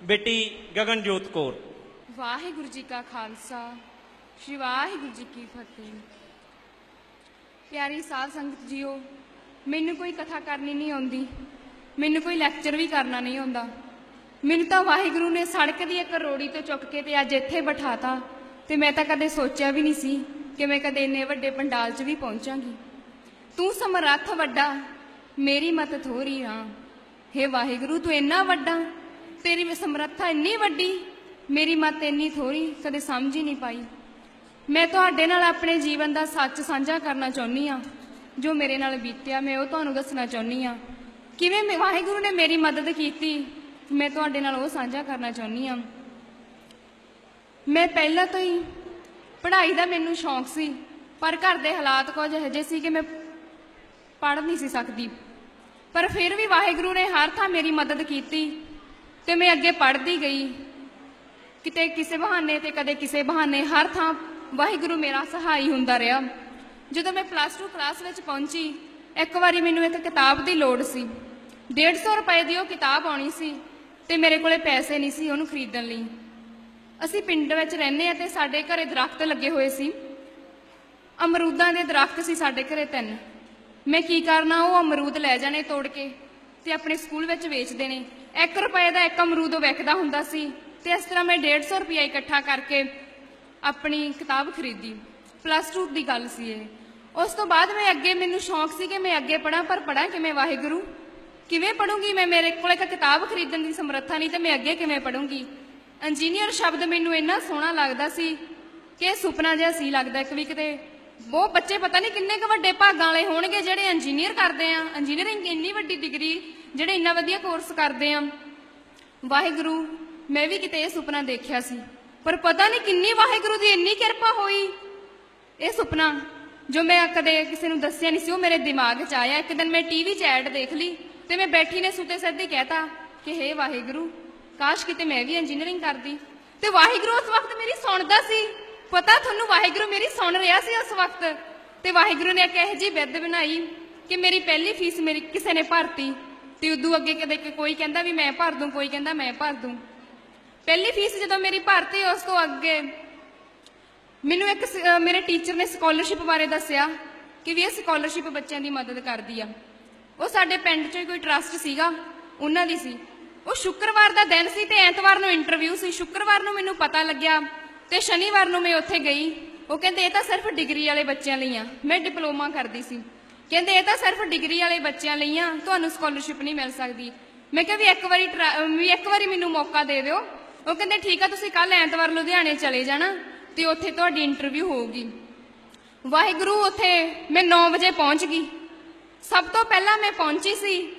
ਬੇਟੀ ਗਗਨਜੋਤ ਕੌਰ। ਵਾਹਿਗੁਰੂ ਜੀ ਕਾ ਖਾਲਸਾ, ਸ਼੍ਰੀ ਵਾਹਿਗੁਰੂ ਜੀ ਕੀ ਫਤਿਹ। ਪਿਆਰੀ ਸਾਧ ਸੰਗਤ ਜੀਓ, ਮੈਨੂੰ ਕੋਈ ਕਥਾ ਕਰਨੀ ਨਹੀਂ ਆਉਂਦੀ, ਮੈਨੂੰ ਕੋਈ ਲੈਕਚਰ ਵੀ ਕਰਨਾ ਨਹੀਂ ਆਉਂਦਾ। ਮੈਨੂੰ ਤਾਂ ਵਾਹਿਗੁਰੂ ਨੇ ਸੜਕ ਦੀ ਇੱਕ ਰੋੜੀ ਤੋਂ ਚੁੱਕ ਕੇ ਤੇ ਅੱਜ ਇੱਥੇ ਬਿਠਾਤਾ ਤੇ ਮੈਂ ਤਾਂ ਕਦੇ ਸੋਚਿਆ ਵੀ ਨਹੀਂ ਸੀ ਕਿ ਮੈਂ ਕਦੇ ਇੰਨੇ ਵੱਡੇ ਪੰਡਾਲ 'ਚ ਵੀ ਪਹੁੰਚਾਂਗੀ। ਤੂੰ ਸਮਰੱਥ ਵੱਡਾ, ਮੇਰੀ ਮਤ ਥੋਰੀ ਹਾਂ ਹੇ ਵਾਹਿਗੁਰੂ, ਤੂੰ ਇੰਨਾ ਵੱਡਾ ਤੇਰੀ ਸਮਰੱਥਾ ਇੰਨੀ ਵੱਡੀ, ਮੇਰੀ ਮਤ ਇੰਨੀ ਥੋੜੀ ਕਦੇ ਸਮਝ ਹੀ ਨਹੀਂ ਪਾਈ। ਮੈਂ ਤੁਹਾਡੇ ਨਾਲ ਆਪਣੇ ਜੀਵਨ ਦਾ ਸੱਚ ਸਾਂਝਾ ਕਰਨਾ ਚਾਹੁੰਦੀ ਆ ਜੋ ਮੇਰੇ ਨਾਲ ਬੀਤਿਆ, ਮੈਂ ਉਹ ਤੁਹਾਨੂੰ ਦੱਸਣਾ ਚਾਹੁੰਦੀ ਆ ਕਿਵੇਂ ਵਾਹਿਗੁਰੂ ਨੇ ਮੇਰੀ ਮਦਦ ਕੀਤੀ, ਮੈਂ ਤੁਹਾਡੇ ਨਾਲ ਉਹ ਸਾਂਝਾ ਕਰਨਾ ਚਾਹੁੰਦੀ ਆ ਮੈਂ ਪਹਿਲਾਂ ਤੋਂ ਹੀ ਪੜ੍ਹਾਈ ਦਾ ਮੈਨੂੰ ਸ਼ੌਂਕ ਸੀ, ਪਰ ਘਰ ਦੇ ਹਾਲਾਤ ਕੁਝ ਇਹੋ ਜਿਹੇ ਸੀ ਕਿ ਮੈਂ ਪੜ੍ਹ ਨਹੀਂ ਸੀ ਸਕਦੀ। ਪਰ ਫਿਰ ਵੀ ਵਾਹਿਗੁਰੂ ਨੇ ਹਰ ਥਾਂ ਮੇਰੀ ਮਦਦ ਕੀਤੀ। ਤੇ ਮੈਂ ਅੱਗੇ ਪੜ੍ਹਦੀ ਗਈ। ਕਿਤੇ ਕਿਸੇ ਬਹਾਨੇ ਤੇ, ਕਦੇ ਕਿਸੇ ਬਹਾਨੇ, ਹਰ ਥਾਂ ਵਾਹਿਗੁਰੂ ਮੇਰਾ ਸਹਾਈ ਹੁੰਦਾ ਰਿਹਾ। ਜਦੋਂ ਮੈਂ ਪਲੱਸ 2 ਕਲਾਸ ਵਿੱਚ ਪਹੁੰਚੀ, ਇੱਕ ਵਾਰੀ ਮੈਨੂੰ ਇੱਕ ਕਿਤਾਬ ਦੀ ਲੋੜ ਸੀ। 150 ਰੁਪਏ ਦੀ ਉਹ ਕਿਤਾਬ ਆਉਣੀ ਸੀ ਤੇ ਮੇਰੇ ਕੋਲੇ ਪੈਸੇ ਨਹੀਂ ਸੀ ਉਹਨੂੰ ਖਰੀਦਣ ਲਈ। ਅਸੀਂ ਪਿੰਡ ਵਿੱਚ ਰਹਿੰਦੇ ਆ ਤੇ ਸਾਡੇ ਘਰੇ ਦਰਖਤ ਲੱਗੇ ਹੋਏ ਸੀ। ਅਮਰੂਦਾਂ ਦੇ ਦਰਖਤ ਸੀ ਸਾਡੇ ਘਰੇ ਤਿੰਨ। ਮੈਂ ਕੀ ਕਰਨਾ, ਉਹ ਅਮਰੂਦ ਲੈ ਜਾਣੇ ਤੋੜ ਕੇ ਤੇ ਆਪਣੇ ਸਕੂਲ ਵਿੱਚ ਵੇਚ ਦੇਣੇ। 1 ਰੁਪਏ ਦਾ ਇੱਕ ਅਮਰੂਦ ਵਿਕਦਾ ਹੁੰਦਾ ਸੀ ਤੇ ਇਸ ਤਰ੍ਹਾਂ ਮੈਂ 150 ਰੁਪਇਆ ਇਕੱਠਾ ਕਰਕੇ ਆਪਣੀ ਕਿਤਾਬ ਖਰੀਦੀ। ਪਲੱਸ 2 ਦੀ ਗੱਲ ਸੀ ਇਹ। ਉਸ ਤੋਂ ਬਾਅਦ ਮੈਂ ਅੱਗੇ ਮੈਨੂੰ ਸ਼ੌਂਕ ਸੀ ਕਿ ਮੈਂ ਅੱਗੇ ਪੜਾਂ ਪਰ ਪੜਾਂ ਕਿਵੇਂ ਵਾਹਿਗੁਰੂ? ਕਿਵੇਂ ਪੜੂੰਗੀ ਮੈਂ? ਮੇਰੇ ਕੋਲ ਇੱਕ ਕਿਤਾਬ ਖਰੀਦਣ ਦੀ ਸਮਰੱਥਾ ਨਹੀਂ ਤੇ ਮੈਂ ਅੱਗੇ ਕਿਵੇਂ ਪੜੂੰਗੀ ਇੰਜੀਨੀਅਰ ਸ਼ਬਦ ਮੈਨੂੰ ਇੰਨਾ ਸੋਹਣਾ ਲੱਗਦਾ ਸੀ ਕਿ ਸੁਪਨਾ ਜਿਹਾ ਸੀ ਲੱਗਦਾ ਇੱਕ ਵੀ ਕਿਤੇ। ਬਹੁਤ ਬੱਚੇ ਪਤਾ ਨਹੀਂ ਕਿੰਨੇ ਕੁ ਵੱਡੇ ਭਾਗਾਂ ਵਾਲੇ ਹੋਣਗੇ ਜਿਹੜੇ ਇੰਜੀਨੀਅਰ ਕਰਦੇ ਆ। ਇੰਜੀਨੀਅਰਿੰਗ ਇੰਨੀ ਵੱਡੀ ਡਿਗਰੀ ਜਿਹੜੇ ਇੰਨਾ ਵਧੀਆ ਕੋਰਸ ਕਰਦੇ ਆ। ਵਾਹਿਗੁਰੂ, ਮੈਂ ਵੀ ਕਿਤੇ ਇਹ ਸੁਪਨਾ ਦੇਖਿਆ ਸੀ। ਪਰ ਪਤਾ ਨਹੀਂ ਕਿੰਨੀ ਵਾਹਿਗੁਰੂ ਦੀ ਇੰਨੀ ਕਿਰਪਾ ਹੋਈ। ਇਹ ਸੁਪਨਾ ਜੋ ਮੈਂ ਕਦੇ ਕਿਸੇ ਨੂੰ ਦੱਸਿਆ ਨਹੀਂ ਸੀ, ਉਹ ਮੇਰੇ ਦਿਮਾਗ 'ਚ ਆਇਆ। ਇੱਕ ਦਿਨ ਮੈਂ ਟੀਵੀ 'ਚ ਐਡ ਦੇਖ ਲਈ ਤੇ ਮੈਂ ਬੈਠੀ ਨੇ ਸੁੱਤੇ ਸਿੱਧੀ ਕਹਿਤਾ ਕਿ, ਹੇ ਵਾਹਿਗੁਰੂ, ਕਾਸ਼ ਕਿਤੇ ਮੈਂ ਵੀ ਇੰਜੀਨੀਅਰਿੰਗ ਕਰਦੀ। ਤੇ ਵਾਹਿਗੁਰੂ ਉਸ ਵਕਤ ਮੇਰੀ ਸੁਣਦਾ ਸੀ। ਪਤਾ ਤੁਹਾਨੂੰ ਵਾਹਿਗੁਰੂ ਮੇਰੀ ਸੁਣ ਰਿਹਾ ਸੀ ਉਸ ਵਕਤ? ਤੇ ਵਾਹਿਗੁਰੂ ਨੇ ਇੱਕ ਇਹੋ ਜਿਹੀ ਵਿਦ ਬਣਾਈ ਕਿ ਮੇਰੀ ਪਹਿਲੀ ਫੀਸ ਮੇਰੀ ਕਿਸੇ ਨੇ ਭਰਤੀ। ਤੇ ਉਦੋਂ ਅੱਗੇ ਕਦੇ ਕੋਈ ਕਹਿੰਦਾ ਵੀ ਮੈਂ ਭਰ ਦੂੰ, ਕੋਈ ਕਹਿੰਦਾ ਮੈਂ ਭਰ ਦੂੰ। ਪਹਿਲੀ ਫੀਸ ਜਦੋਂ ਮੇਰੀ ਭਰਤੀ ਉਸ ਤੋਂ ਅੱਗੇ ਮੈਨੂੰ ਇੱਕ ਮੇਰੇ ਟੀਚਰ ਨੇ ਸਕਾਲਰਸ਼ਿਪ ਬਾਰੇ ਦੱਸਿਆ ਕਿ ਵੀ ਇਹ ਸਕਾਲਰਸ਼ਿਪ ਬੱਚਿਆਂ ਦੀ ਮਦਦ ਕਰਦੀ ਆ। ਉਹ ਸਾਡੇ ਪਿੰਡ 'ਚ ਹੀ ਕੋਈ ਟਰਸਟ ਸੀਗਾ, ਉਹਨਾਂ ਦੀ ਸੀ। ਉਹ ਸ਼ੁੱਕਰਵਾਰ ਦਾ ਦਿਨ ਸੀ ਤੇ ਐਤਵਾਰ ਨੂੰ ਇੰਟਰਵਿਊ ਸੀ। ਸ਼ੁੱਕਰਵਾਰ ਨੂੰ ਮੈਨੂੰ ਪਤਾ ਲੱਗਿਆ ਤੇ ਸ਼ਨੀਵਾਰ ਨੂੰ ਮੈਂ ਉੱਥੇ ਗਈ। ਉਹ ਕਹਿੰਦੇ, ਇਹ ਤਾਂ ਸਿਰਫ ਡਿਗਰੀ ਵਾਲੇ ਬੱਚਿਆਂ ਲਈ ਆ। ਮੈਂ ਡਿਪਲੋਮਾ ਕਰਦੀ ਸੀ। ਕਹਿੰਦੇ ਇਹ ਤਾਂ ਸਿਰਫ ਡਿਗਰੀ ਵਾਲੇ ਬੱਚਿਆਂ ਲਈ ਆ, ਤੁਹਾਨੂੰ ਸਕਾਲਰਸ਼ਿਪ ਨਹੀਂ ਮਿਲ ਸਕਦੀ। ਮੈਂ ਕਿਹਾ ਵੀ ਇੱਕ ਵਾਰੀ ਟਰਾ- ਵੀ ਇੱਕ ਵਾਰੀ ਮੈਨੂੰ ਮੌਕਾ ਦੇ ਦਿਓ। ਉਹ ਕਹਿੰਦੇ ਠੀਕ ਆ, ਤੁਸੀਂ ਕੱਲ ਐਤਵਾਰ ਲੁਧਿਆਣੇ ਚਲੇ ਜਾਣਾ ਤੇ ਉੱਥੇ ਤੁਹਾਡੀ ਇੰਟਰਵਿਊ ਹੋਊਗੀ। ਵਾਹਿਗੁਰੂ ਉੱਥੇ ਮੈਂ 9 ਵਜੇ ਪਹੁੰਚ ਗਈ। ਸਭ ਤੋਂ ਪਹਿਲਾਂ ਮੈਂ ਪਹੁੰਚੀ ਸੀ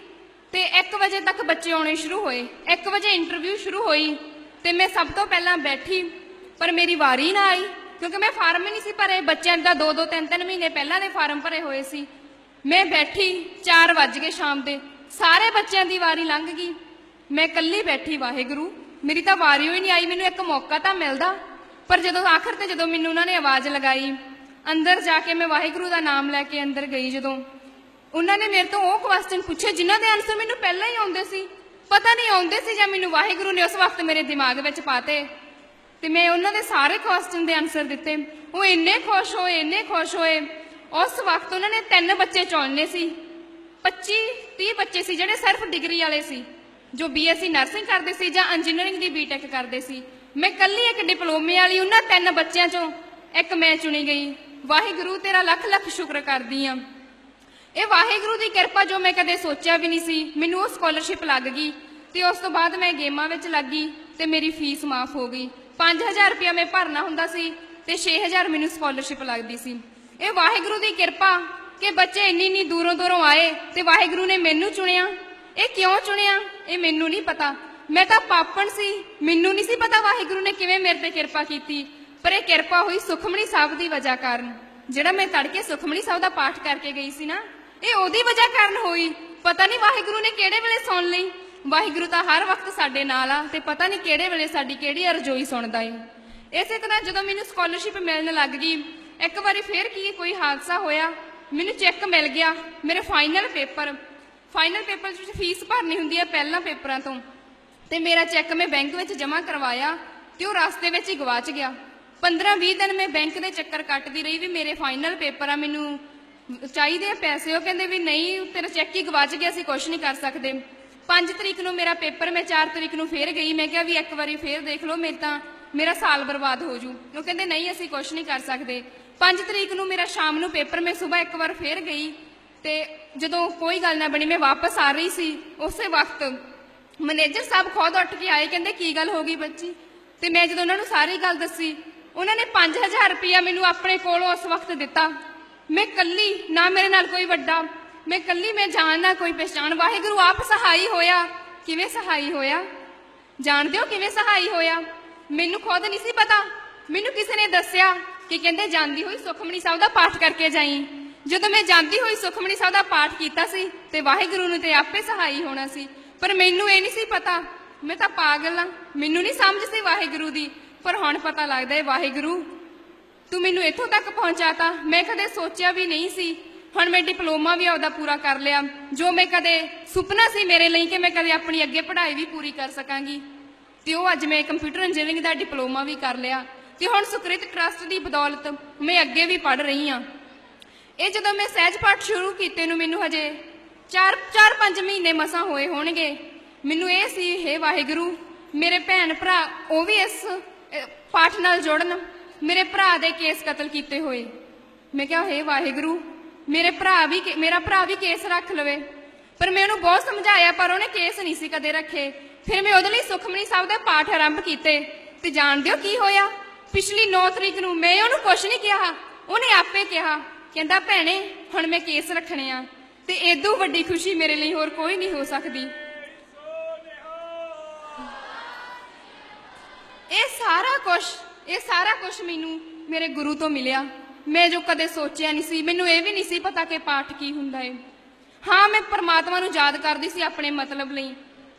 ਤੇ 1 ਵਜੇ ਤੱਕ ਬੱਚੇ ਆਉਣੇ ਸ਼ੁਰੂ ਹੋਏ। 1 ਵਜੇ ਇੰਟਰਵਿਊ ਸ਼ੁਰੂ ਹੋਈ ਤੇ ਮੈਂ ਸਭ ਤੋਂ ਪਹਿਲਾਂ ਬੈਠੀ, ਪਰ ਮੇਰੀ ਵਾਰੀ ਨਾ ਆਈ, ਕਿਉਂਕਿ ਮੈਂ ਫਾਰਮ ਹੀ ਨਹੀਂ ਸੀ ਭਰੇ। ਬੱਚਿਆਂ ਦਾ 2-2 3-3 ਮਹੀਨੇ ਪਹਿਲਾਂ ਦੇ ਫਾਰਮ ਭਰੇ ਹੋਏ ਸੀ। ਮੈਂ ਬੈਠੀ 4 ਵੱਜ ਗਏ ਸ਼ਾਮ ਦੇ। ਸਾਰੇ ਬੱਚਿਆਂ ਦੀ ਵਾਰੀ ਲੰਘ ਗਈ। ਮੈਂ ਇਕੱਲੀ ਬੈਠੀ, ਵਾਹਿਗੁਰੂ, ਮੇਰੀ ਤਾਂ ਵਾਰੀ ਹੋਈ ਨਹੀਂ ਆਈ, ਮੈਨੂੰ ਇੱਕ ਮੌਕਾ ਤਾਂ ਮਿਲਦਾ। ਪਰ ਜਦੋਂ ਆਖਰ ਤੇ ਜਦੋਂ ਮੈਨੂੰ ਉਹਨਾਂ ਨੇ ਆਵਾਜ਼ ਲਗਾਈ, ਅੰਦਰ ਜਾ ਕੇ ਮੈਂ ਵਾਹਿਗੁਰੂ ਦਾ ਨਾਮ ਲੈ ਕੇ ਅੰਦਰ ਗਈ ਜਦੋਂ। ਉਹਨਾਂ ਨੇ ਮੇਰੇ ਤੋਂ ਉਹ ਕੁਐਸਚਨ ਪੁੱਛੇ ਜਿਨ੍ਹਾਂ ਦੇ ਆਨਸਰ ਮੈਨੂੰ ਪਹਿਲਾਂ ਹੀ ਆਉਂਦੇ ਸੀ। ਪਤਾ ਨਹੀਂ ਆਉਂਦੇ ਸੀ ਜਾਂ ਮੈਨੂੰ ਵਾਹਿਗੁਰੂ ਨੇ ਉਸ ਵਕਤ ਮੇਰੇ ਦਿਮਾਗ ਵਿੱਚ ਪਾਤੇ। ਤੇ ਮੈਂ ਉਹਨਾਂ ਦੇ ਸਾਰੇ ਕੁਐਸਚਨ ਦੇ ਆਨਸਰ ਦਿੱਤੇ। ਉਹ ਇੰਨੇ ਖੁਸ਼ ਹੋਏ, ਇੰਨੇ ਖੁਸ਼ ਹੋਏ। ਉਸ ਵਕਤ ਉਹਨਾਂ ਨੇ ਤਿੰਨ ਬੱਚੇ ਚੁਣਨੇ ਸੀ। 25 30 ਬੱਚੇ ਸੀ ਜਿਹੜੇ ਸਿਰਫ ਡਿਗਰੀ ਵਾਲੇ ਸੀ, ਜੋ ਬੀਐਸਸੀ ਨਰਸਿੰਗ ਕਰਦੇ ਸੀ ਜਾਂ ਇੰਜੀਨੀਅਰਿੰਗ ਦੀ ਬੀਟੈਕ ਕਰਦੇ ਸੀ। ਮੈਂ ਕੱਲੀ ਇੱਕ ਡਿਪਲੋਮੇ ਵਾਲੀ ਉਹਨਾਂ ਤਿੰਨ ਬੱਚਿਆਂ ਚੋਂ ਇੱਕ ਮੈਂ ਚੁਣੀ ਗਈ। ਵਾਹਿਗੁਰੂ, ਤੇਰਾ ਲੱਖ ਲੱਖ ਸ਼ੁਕਰ ਕਰਦੀ ਆ। ਇਹ ਵਾਹਿਗੁਰੂ ਦੀ ਕਿਰਪਾ ਜੋ ਮੈਂ ਕਦੇ ਸੋਚਿਆ ਵੀ ਨਹੀਂ ਸੀ, ਮੈਨੂੰ ਉਹ ਸਕਾਲਰਸ਼ਿਪ ਲੱਗ ਗਈ ਤੇ ਉਸ ਤੋਂ ਬਾਅਦ ਮੈਂ ਗੇਮਾਂ ਵਿੱਚ ਲੱਗ ਗਈ ਤੇ ਮੇਰੀ ਫੀਸ ਮਾਫ ਹੋ ਗਈ। 5000 ਰੁਪਇਆ ਮੈਂ ਭਰਨਾ ਹੁੰਦਾ ਸੀ ਤੇ 6000 ਮੈਨੂੰ ਸਕਾਲਰਸ਼ਿਪ ਲੱਗਦੀ ਸੀ। ਇਹ ਵਾਹਿਗੁਰੂ ਦੀ ਕਿਰਪਾ ਕਿ ਬੱਚੇ ਇੰਨੀ ਇੰਨੀ ਦੂਰੋਂ ਦੂਰੋਂ ਆਏ ਤੇ ਵਾਹਿਗੁਰੂ ਨੇ ਮੈਨੂੰ ਚੁਣਿਆ। ਇਹ ਕਿਉਂ ਚੁਣਿਆ? ਇਹ ਮੈਨੂੰ ਨਹੀਂ ਪਤਾ। ਮੈਂ ਤਾਂ ਪਾਪਣ ਸੀ। ਮੈਨੂੰ ਨਹੀਂ ਸੀ ਪਤਾ ਵਾਹਿਗੁਰੂ ਨੇ ਕਿਵੇਂ ਮੇਰੇ ਤੇ ਕਿਰਪਾ ਕੀਤੀ। ਪਰ ਇਹ ਕਿਰਪਾ ਹੋਈ ਸੁਖਮਣੀ ਸਾਹਿਬ ਦੀ ਵਜ੍ਹਾ ਕਾਰਨ। ਜਿਹੜਾ ਮੈਂ ਤੜਕੇ ਸੁਖਮਣੀ ਸਾਹਿਬ ਦਾ ਪਾਠ ਕਰਕੇ ਗਈ ਸੀ ਨਾ, ਇਹ ਉਹਦੀ ਵਜ੍ਹਾ ਕਾਰਨ ਹੋਈ। ਪਤਾ ਨਹੀਂ ਵਾਹਿਗੁਰੂ ਨੇ ਕਿਹੜੇ ਵੇਲੇ ਸੁਣ ਲਈ। ਵਾਹਿਗੁਰੂ ਤਾਂ ਹਰ ਵਕਤ ਸਾਡੇ ਨਾਲ ਆ ਤੇ ਪਤਾ ਨਹੀਂ ਕਿਹੜੇ ਵੇਲੇ ਸਾਡੀ ਕਿਹੜੀ ਅਰਜ਼ੋਈ ਸੁਣਦਾ ਏ। ਇਸੇ ਤਰ੍ਹਾਂ ਜਦੋਂ ਮੈਨੂੰ ਸਕਾਲਰਸ਼ਿਪ ਮਿਲਣ ਲੱਗ ਗਈ ਇੱਕ ਵਾਰੀ ਫੇਰ ਕੀ ਕੋਈ ਹਾਦਸਾ ਹੋਇਆ? ਮੈਨੂੰ ਚੈੱਕ ਮਿਲ ਗਿਆ। ਮੇਰੇ ਫਾਈਨਲ ਪੇਪਰ ਫਾਈਨਲ ਪੇਪਰ ਵਿੱਚ ਫੀਸ ਭਰਨੀ ਹੁੰਦੀ ਹੈ ਪਹਿਲਾਂ ਪੇਪਰਾਂ ਤੋਂ। ਤੇ ਮੇਰਾ ਚੈੱਕ ਮੈਂ ਬੈਂਕ ਵਿੱਚ ਜਮ੍ਹਾਂ ਕਰਵਾਇਆ ਤੇ ਉਹ ਰਸਤੇ ਵਿੱਚ ਹੀ ਗਵਾਚ ਗਿਆ। 15-20 ਦਿਨ ਮੈਂ ਬੈਂਕ ਦੇ ਚੱਕਰ ਕੱਟਦੀ ਰਹੀ ਵੀ ਮੇਰੇ ਫਾਈਨਲ ਪੇਪਰ ਆ, ਮੈਨੂੰ ਚਾਹੀਦੇ ਆ ਪੈਸੇ। ਉਹ ਕਹਿੰਦੇ ਵੀ ਨਹੀਂ, ਤੇਰਾ ਚੈੱਕ ਹੀ ਗਵਾਚ ਗਿਆ, ਅਸੀਂ ਕੁਝ ਨਹੀਂ ਕਰ ਸਕਦੇ। 5 ਤਰੀਕ ਨੂੰ ਮੇਰਾ ਪੇਪਰ ਮੈਂ 4 ਤਰੀਕ ਨੂੰ ਫੇਰ ਗਈ। ਮੈਂ ਕਿਹਾ ਵੀ ਇੱਕ ਵਾਰੀ ਫੇਰ ਦੇਖ ਲਓ, ਮੇਰੇ ਤਾਂ ਮੇਰਾ ਸਾਲ ਬਰਬਾਦ ਹੋ ਜੂ। ਉਹ ਕਹਿੰਦੇ ਨਹੀਂ, ਅਸੀਂ ਕੁਝ ਨਹੀਂ ਕਰ ਸਕਦੇ। 5 ਤਰੀਕ ਨੂੰ ਮੇਰਾ ਸ਼ਾਮ ਨੂੰ ਪੇਪਰ ਮੈਂ ਸਵੇਰ ਇੱਕ ਵਾਰ ਫੇਰ ਗਈ ਤੇ ਜਦੋਂ ਕੋਈ ਗੱਲ ਨਾ ਬਣੀ, ਮੈਂ ਵਾਪਸ ਆ ਰਹੀ ਸੀ, ਉਸੇ ਵਕਤ ਮੈਨੇਜਰ ਸਾਹਿਬ ਖੁਦ ਉੱਠ ਕੇ ਆਏ, ਕਹਿੰਦੇ ਕੀ ਗੱਲ ਹੋ ਗਈ ਬੱਚੀ? ਤੇ ਮੈਂ ਜਦੋਂ ਉਹਨਾਂ ਨੂੰ ਸਾਰੀ ਗੱਲ ਦੱਸੀ, ਉਹਨਾਂ ਨੇ 5000 ਰੁਪਇਆ ਮੈਨੂੰ ਆਪਣੇ ਕੋਲੋਂ ਉਸ ਵਕਤ ਦਿੱਤਾ। ਮੈਂ ਕੱਲੀ ਨਾ ਮੇਰੇ ਨਾਲ ਕੋਈ ਵੱਡਾ, ਮੈਂ ਕੱਲੀ ਮੈਂ ਜਾਣ ਨਾ ਕੋਈ ਪਛਾਣ ਵਾਹਿਗੁਰੂ ਆਪ ਸਹਾਈ ਹੋਇਆ। ਕਿਵੇਂ ਸਹਾਈ ਹੋਇਆ? ਜਾਣਦੇ ਹੋ ਕਿਵੇਂ ਸਹਾਈ ਹੋਇਆ? ਮੈਨੂੰ ਖੁਦ ਨਹੀਂ ਸੀ ਪਤਾ। ਮੈਨੂੰ ਕਿਸੇ ਨੇ ਦੱਸਿਆ। ਕਿ ਕਹਿੰਦੇ, ਜਾਂਦੀ ਹੋਈ ਸੁਖਮਨੀ ਸਾਹਿਬ ਦਾ ਪਾਠ ਕਰਕੇ ਜਾਈ। ਜਦੋਂ ਮੈਂ ਜਾਂਦੀ ਹੋਈ ਸੁਖਮਨੀ ਸਾਹਿਬ ਦਾ ਪਾਠ ਕੀਤਾ ਸੀ ਤੇ ਵਾਹਿਗੁਰੂ ਨੂੰ ਤੇ ਆਪੇ ਸਹਾਈ ਹੋਣਾ ਸੀ। ਪਰ ਮੈਨੂੰ ਇਹ ਨਹੀਂ ਸੀ ਪਤਾ। ਮੈਂ ਤਾਂ ਪਾਗਲ ਆ। ਮੈਨੂੰ ਨਹੀਂ ਸਮਝ ਸੀ ਵਾਹਿਗੁਰੂ ਦੀ। ਪਰ ਹੁਣ ਪਤਾ ਲੱਗਦਾ ਹੈ, ਵਾਹਿਗੁਰੂ, ਤੂੰ ਮੈਨੂੰ ਇੱਥੋਂ ਤੱਕ ਪਹੁੰਚਾਤਾ ਮੈਂ ਕਦੇ ਸੋਚਿਆ ਵੀ ਨਹੀਂ ਸੀ। ਹੁਣ ਮੈਂ ਡਿਪਲੋਮਾ ਵੀ ਆਪਦਾ ਪੂਰਾ ਕਰ ਲਿਆ। ਜੋ ਮੈਂ ਕਦੇ ਸੁਪਨਾ ਸੀ ਮੇਰੇ ਲਈ ਕਿ ਮੈਂ ਕਦੇ ਆਪਣੀ ਅੱਗੇ ਪੜ੍ਹਾਈ ਵੀ ਪੂਰੀ ਕਰ ਸਕਾਂਗੀ। ਤੇ ਉਹ ਅੱਜ ਮੈਂ ਕੰਪਿਊਟਰ ਇੰਜੀਨੀਅਰਿੰਗ ਦਾ ਡਿਪਲੋਮਾ ਵੀ ਕਰ ਲਿਆ। ਤੇ ਹੁਣ ਸੁਕ੍ਰਿਤ ਟਰਸਟ ਦੀ ਬਦੌਲਤ ਮੈਂ ਅੱਗੇ ਵੀ ਪੜ੍ਹ ਰਹੀ ਹਾਂ। ਇਹ ਜਦੋਂ ਮੈਂ ਸਹਿਜ ਪਾਠ ਸ਼ੁਰੂ ਕੀਤੇ ਨੂੰ ਮੈਨੂੰ ਹਜੇ 4 4-5 ਮਹੀਨੇ ਮਸਾਂ ਹੋਏ ਹੋਣਗੇ। ਮੈਨੂੰ ਇਹ ਸੀ, ਹੇ ਵਾਹਿਗੁਰੂ, ਮੇਰੇ ਭੈਣ ਭਰਾ ਉਹ ਵੀ ਇਸ ਪਾਠ ਨਾਲ ਜੁੜਨ, ਮੇਰੇ ਭਰਾ ਦੇ ਕੇਸ ਕਤਲ ਕੀਤੇ ਹੋਏ। ਮੈਂ ਕਿਹਾ, ਹੇ ਵਾਹਿਗੁਰੂ, ਮੇਰੇ ਭਰਾ ਵੀ ਕੇ- ਮੇਰਾ ਭਰਾ ਵੀ ਕੇਸ ਰੱਖ ਲਵੇ। ਪਰ ਮੈਂ ਉਹਨੂੰ ਬਹੁਤ ਸਮਝਾਇਆ, ਪਰ ਉਹਨੇ ਕੇਸ ਨਹੀਂ ਸੀ ਕਦੇ ਰੱਖੇ। ਫਿਰ ਮੈਂ ਉਹਦੇ ਲਈ ਸੁਖਮਨੀ ਸਾਹਿਬ ਦੇ ਪਾਠ ਆਰੰਭ ਕੀਤੇ। ਤੇ ਜਾਣਦੇ ਹੋ ਕੀ ਹੋਇਆ? ਪਿਛਲੀ 9 ਤਰੀਕ ਨੂੰ ਮੈਂ ਉਹਨੂੰ ਕੁਛ ਨਹੀਂ ਕਿਹਾ। ਉਹਨੇ ਆਪੇ ਕਿਹਾ, ਕਹਿੰਦਾ, ਭੈਣੇ, ਹੁਣ ਮੈਂ ਕੇਸ ਰੱਖਣੇ ਆ ਤੇ ਏਦੂ ਵੱਡੀ ਖੁਸ਼ੀ ਮੇਰੇ ਲਈ ਹੋਰ ਕੋਈ ਨਹੀਂ ਹੋ ਸਕਦੀ। ਇਹ ਸਾਰਾ ਕੁਝ ਇਹ ਸਾਰਾ ਕੁਝ ਮੈਨੂੰ ਮੇਰੇ ਗੁਰੂ ਤੋਂ ਮਿਲਿਆ। ਮੈਂ ਜੋ ਕਦੇ ਸੋਚਿਆ ਨਹੀਂ ਸੀ, ਮੈਨੂੰ ਇਹ ਵੀ ਨਹੀਂ ਸੀ ਪਤਾ ਕਿ ਪਾਠ ਕੀ ਹੁੰਦਾ ਏ। ਹਾਂ, ਮੈਂ ਪਰਮਾਤਮਾ ਨੂੰ ਯਾਦ ਕਰਦੀ ਸੀ ਆਪਣੇ ਮਤਲਬ ਲਈ,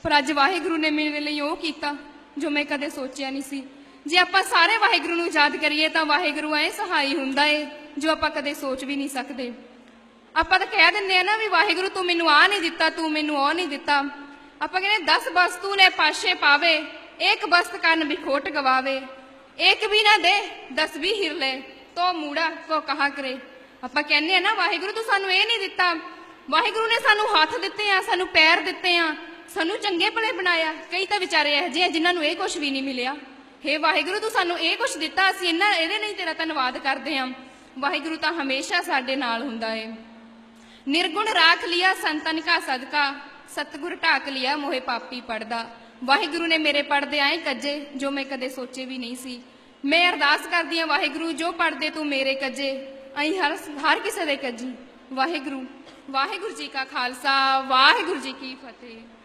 ਪਰ ਅੱਜ ਵਾਹਿਗੁਰੂ ਨੇ ਮੇਰੇ ਲਈ ਉਹ ਕੀਤਾ ਜੋ ਮੈਂ ਕਦੇ ਸੋਚਿਆ ਨਹੀਂ ਸੀ। ਜੇ ਆਪਾਂ ਸਾਰੇ ਵਾਹਿਗੁਰੂ ਨੂੰ ਯਾਦ ਕਰੀਏ ਤਾਂ ਵਾਹਿਗੁਰੂ ਐ ਸਹਾਈ ਹੁੰਦਾ ਏ, ਜੋ ਆਪਾਂ ਕਦੇ ਸੋਚ ਵੀ ਨਹੀਂ ਸਕਦੇ। ਆਪਾਂ ਤਾਂ ਕਹਿ ਦਿੰਦੇ ਆ ਨਾ ਵੀ ਵਾਹਿਗੁਰੂ ਤੂੰ ਮੈਨੂੰ ਆ ਨਹੀਂ ਦਿੱਤਾ, ਤੂੰ ਮੈਨੂੰ ਉਹ ਨਹੀਂ ਦਿੱਤਾ। ਆਪਾਂ ਕਹਿੰਦੇ 10 ਵਸਤੂ ਨੇ ਪਾਸ਼ੇ ਪਾਵੇ ਇੱਕ ਬਸਤ ਕੰਨ ਵੀ ਖੋਟ ਗਵਾਵੇ। ਇੱਕ ਵੀ ਨਾ ਦੇ 10 ਵੀ ਹਿਰ ਹਿਰਲੇ ਤੋ ਮੂੜਾ ਕੋ ਕਹਾ ਕਰੇ। ਆਪਾਂ ਕਹਿੰਦੇ ਆ ਨਾ, ਵਾਹਿਗੁਰੂ ਤੂੰ ਸਾਨੂੰ ਇਹ ਨਹੀਂ ਦਿੱਤਾ। ਵਾਹਿਗੁਰੂ ਨੇ ਸਾਨੂੰ ਹੱਥ ਦਿੱਤੇ ਆ, ਸਾਨੂੰ ਪੈਰ ਦਿੱਤੇ ਆ, ਸਾਨੂੰ ਚੰਗੇ ਭਲੇ ਬਣਾਇਆ। ਕਈ ਤਾਂ ਵਿਚਾਰੇ ਇਹੋ ਜਿਹੇ ਆ ਜਿਨ੍ਹਾਂ ਨੂੰ ਇਹ ਕੁਝ ਵੀ ਨਹੀਂ ਮਿਲਿਆ। ਹੇ ਵਾਹਿਗੁਰੂ, ਤੂੰ ਸਾਨੂੰ ਇਹ ਕੁਝ ਦਿੱਤਾ, ਅਸੀਂ ਇਹਨਾਂ, ਇਹਦੇ ਲਈ ਤੇਰਾ ਧੰਨਵਾਦ ਕਰਦੇ ਹਾਂ। ਵਾਹਿਗੁਰੂ ਤਾਂ ਹਮੇਸ਼ਾ ਸਾਡੇ ਨਾਲ ਹੁੰਦਾ ਏ। ਨਿਰਗੁਣ ਰਾਖ ਲਿਆ, ਸੰਤਨ ਕਾ ਸਦਕਾ, ਸਤਗੁਰ ਢਾਕ ਲਿਆ, ਮੋਹੇ ਪਾਪੀ ਪੜਦਾ। ਵਾਹਿਗੁਰੂ ਨੇ ਮੇਰੇ ਪੜਦੇ ਆਏ ਕੱਜੇ, ਜੋ ਮੈਂ ਕਦੇ ਸੋਚੇ ਵੀ ਨਹੀਂ ਸੀ। ਮੈਂ ਅਰਦਾਸ ਕਰਦੀ ਹਾਂ, ਵਾਹਿਗੁਰੂ, ਜੋ ਪੜਦੇ ਤੂੰ ਮੇਰੇ ਕੱਜੇ ਅਈ ਹਰ ਹਰ ਕਿਸੇ ਦੇ ਕੱਜੀ। ਵਾਹਿਗੁਰੂ ਵਾਹਿਗੁਰੂ ਜੀ ਕਾ ਖਾਲਸਾ, ਵਾਹਿਗੁਰੂ ਜੀ ਕੀ ਫਤਿਹ।